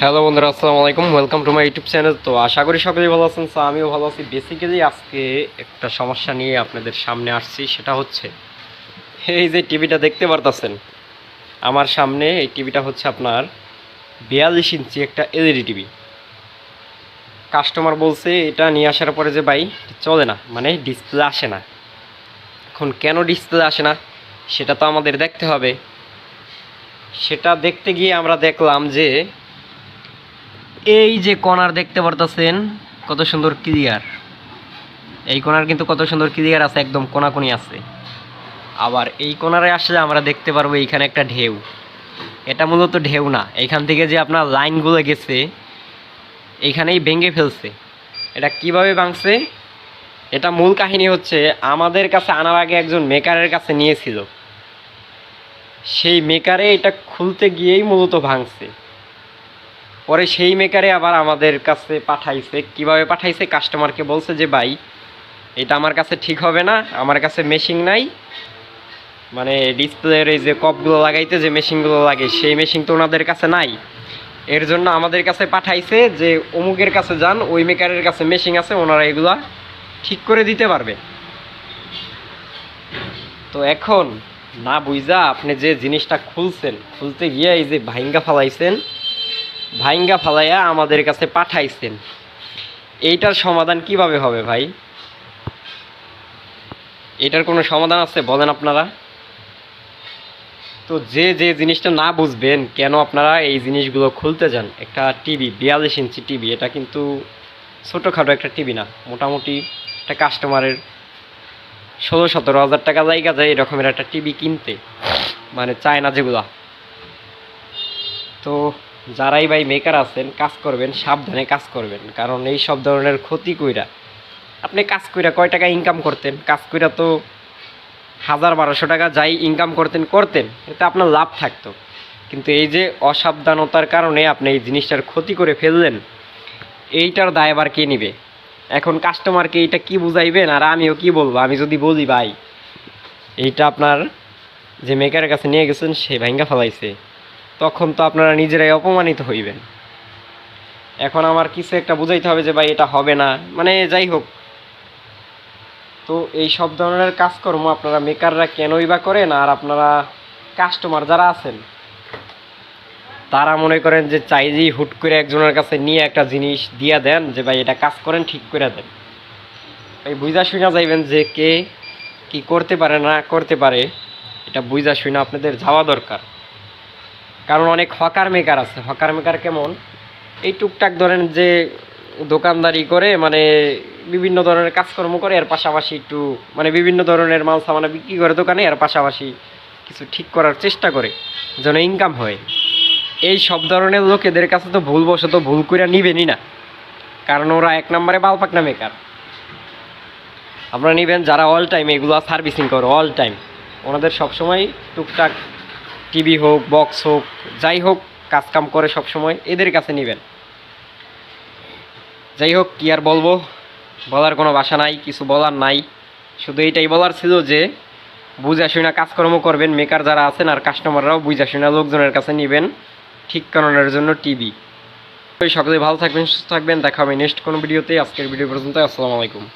Hello বন্ধুরা, আসসালামু আলাইকুম। Welcome to my YouTube channel তো আশা করি সকলেই ভালো আছেন, তো আমিও ভালো আছি। বেসিক্যালি আজকে একটা সমস্যা নিয়ে আপনাদের সামনে আসছি, সেটা হচ্ছে, এই যে টিভিটা দেখতে পারতাছেন, আমার সামনে এই টিভিটা হচ্ছে আপনার বিয়াল্লিশ ইঞ্চি একটা এলইডি টিভি। কাস্টমার বলছে, এটা নিয়ে আসার পরে যে, ভাই চলে না মানে ডিসপ্লে আসে না। এখন কেন ডিসপ্লে আসে না, সেটা তো আমাদের দেখতে হবে। সেটা দেখতে গিয়ে আমরা দেখলাম যে এই যে কর্নার দেখতে পারতেছেন, কত সুন্দর ক্লিয়ার। এই কোনার কিন্তু কত সুন্দর ক্লিয়ার আছে, একদম কোনাকুনি আছে। আবার এই কোনারে আসলে আমরা দেখতে পারব এইখানে একটা ঢেউ। এটা মূলত ঢেউ না, এইখান থেকে যে আপনার লাইনগুলো গেছে, এইখানেই ভেঙে ফেলছে। এটা কীভাবে ভাঙছে? এটা মূল কাহিনী হচ্ছে, আমাদের কাছে আনার আগে একজন মেকারের কাছে নিয়েছিল। সেই মেকারে এটা খুলতে গিয়েই মূলত ভাঙছে। পরে সেই মেকারে আবার আমাদের কাছে পাঠাইছে। কীভাবে পাঠাইছে? কাস্টমারকে বলছে যে, ভাই, এটা আমার কাছে ঠিক হবে না, আমার কাছে মেশিন নাই। মানে ডিসপ্লের এই যে কপগুলো লাগাইতে যে মেশিনগুলো লাগে, সেই মেশিন তো ওনাদের কাছে নাই। এর জন্য আমাদের কাছে পাঠাইছে যে, অমুকের কাছে যান, ওই মেকারের কাছে মেশিন আছে, ওনারা এগুলা ঠিক করে দিতে পারবে। তো এখন না বুঝা আপনি যে জিনিসটা খুলছেন, খুলতে গিয়ে এই যে ভাইঙ্গা ফালাইছেন ভাইঙ্গা ফালাইয়া আমাদের কাছে পাঠাইছেন। এইটার সমাধান কীভাবে হবে ভাই? এটার কোনো সমাধান আছে বলেন আপনারা? তো যে যে জিনিসটা না বুঝবেন কেন আপনারা এই জিনিসগুলো খুলতে যান? একটা টিভি, বিয়াল্লিশ ইঞ্চি টিভি, এটা কিন্তু ছোটোখাটো একটা টিভি না, মোটামুটি একটা কাস্টমারের ষোলো, সতেরো হাজার টাকা জায়গা যায় এরকমের একটা টিভি কিনতে মানে চায় না যেগুলা। তো যারাই ভাই মেকার আছেন, কাজ করবেন, সাবধানে কাজ করবেন। কারণ এই সব ধরনের ক্ষতি কইরা আপনি কাজ কইরা কয় টাকা ইনকাম করতেন? কাজ কইরা তো হাজার বারোশো টাকা যাই ইনকাম করতেন করতেন। এতে আপনার লাভ থাকতো। কিন্তু এই যে অসাবধানতার কারণে আপনি এই জিনিসটার ক্ষতি করে ফেললেন, এইটার দায়বার কে নিবে? এখন কাস্টমারকে এইটা কি বুঝাইবেন আর আমিও কি বলব? আমি যদি বলি, ভাই, এইটা আপনার যে মেকারের কাছে নিয়ে গেছেন, সে ভাঙ্গা ফেলাইছে। তখন তো আপনারা নিজেরাই অপমানিত হইবেন। এখন আমার কিছু একটা বুঝাইতে হবে যে, ভাই, এটা হবে না। মানে যাই হোক। তো এই সব ধরনের কাজকর্ম আপনারা মেকাররা কেনই বা করেন আর আপনারা কাস্টমার যারা আছেন, তারা মনে করেন যে চাইলেই হুট করে একজনের কাছে নিয়ে একটা জিনিস দিয়া দেন যে, ভাই, এটা কাজ করেন, ঠিক করে দেন। ভাই বুঝা শুনা যাইবেন যে, কে কি করতে পারে, না করতে পারে, এটা বুঝা শুনা আপনাদের যাওয়া দরকার। কারণ অনেক হকার মেকার আছে। হকার মেকার কেমন? এই টুকটাক ধরেন যে দোকানদারি করে মানে বিভিন্ন ধরনের কাজকর্ম করে, এর পাশাপাশি একটু মানে বিভিন্ন ধরনের মাল সামানা বিক্রি করে দোকানে, এর পাশাপাশি কিছু ঠিক করার চেষ্টা করে, যেন ইনকাম হয়। এই সব ধরনের লোকেদের কাছে তো ভুলবশত ভুল করে নিবেনই না। কারণ ওরা এক নম্বরে বালপাকনা মেকার আপনারা নিবেন যারা অল টাইম এগুলো সার্ভিসিং করে অল টাইম ওনাদের সবসময় টুকটাক টিভি হোক বক্স হোক, যাই হোক কাজকাম করে সব সময় এদের কাছে নেবেন। যাই হোক, কি আর বলব? বলার কোনো ভাষা নাই, কিছু বলার নাই। শুধু এইটাই বলার ছিল যে বুঝা শুনা কাজকর্ম করবেন মেকার যারা আছেন আর কাস্টমাররাও বুঝা শুনা লোকজনের কাছে নেবেন, ঠিক করানোর জন্য টিভি। সকলে ভালো থাকবেন, সুস্থ থাকবেন, দেখা হবে নেক্সট কোনো ভিডিওতে। আজকের ভিডিও পর্যন্ত, আসসালামু আলাইকুম।